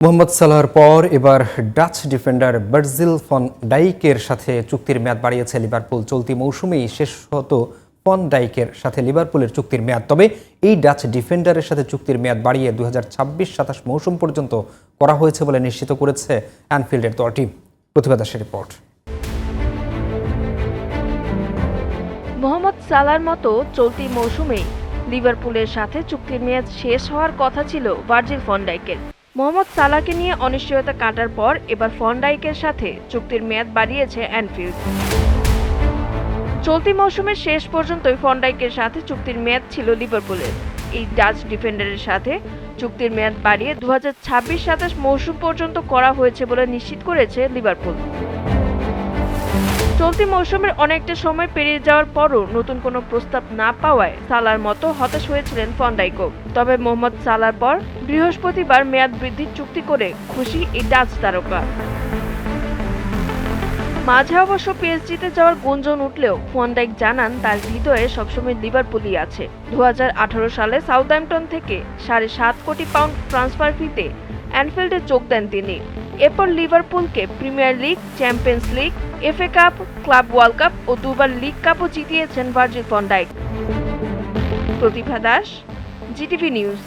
মোহাম্মদ সালাহর পর এবার ডাচ ডিফেন্ডার বার্জিল ফন ডাইকের সাথে চুক্তির মেয়াদ বাড়িয়েছে লিভারপুল চলতি মৌসুমেই শেষ হতো ফন ডাইকের সাথে লিভারপুলের চুক্তির মেয়াদ। তবে এই ডাচ ডিফেন্ডারের সাথে চুক্তির মেয়াদ বাড়িয়ে দু হাজার ছাব্বিশ সাতাশ মৌসুম পর্যন্ত করা হয়েছে বলে নিশ্চিত করেছে অ্যানফিল্ডের দলটি প্রতিভা দাসের রিপোর্ট মোহাম্মদ সালার মতো চলতি মৌসুমেই লিভারপুলের সাথে চুক্তির মেয়াদ শেষ হওয়ার কথা ছিল ভার্জিল ফন্ডাইকের মোহাম্মদ সালাকে নিয়ে অনিশ্চয়তা কাটার পর এবার ফন্ডাইকের সাথে চুক্তির মেয়াদ বাড়িয়েছে অ্যানফিল্ড চলতি মৌসুমের শেষ পর্যন্তই ফন্ডাইকের সাথে চুক্তির মেয়াদ ছিল লিভারপুলের। এই ডাচ ডিফেন্ডারের সাথে চুক্তির মেয়াদ বাড়িয়ে দু হাজার ছাব্বিশ মৌসুম পর্যন্ত করা হয়েছে বলে নিশ্চিত করেছে লিভারপুল। চলতি মৌসুমের অনেকটা সময় পেরিয়ে যাওয়ার পরও নতুন কোনো প্রস্তাব না পাওয়ায় সালার মতো হতাশ হয়েছিলেন ফন্ডাইকো। তবে মোহাম্মদ সালার পর বৃহস্পতিবার মেয়াদ বৃদ্ধির চুক্তি করে খুশি এই ডাচ তারকা। মাঝে অবশ্য পিএসজিতে যাওয়ার গুঞ্জন উঠলেও ফন্ডাইক জানান তার হৃদয়ে সবসময় লিভারপুলই আছে। দু হাজার আঠারো সালে সাউথহ্যাম্পটন থেকে সাড়ে সাত কোটি পাউন্ড ট্রান্সফার ফিতে অ্যানফিল্ডে যোগ দেন তিনি। এরপর লিভারপুলকে premier league, champions league FA cup, club world cup ও দুবার লিগ কাপও জিতিয়েছেন Virgil van Dijk Protiva Das, GTV news.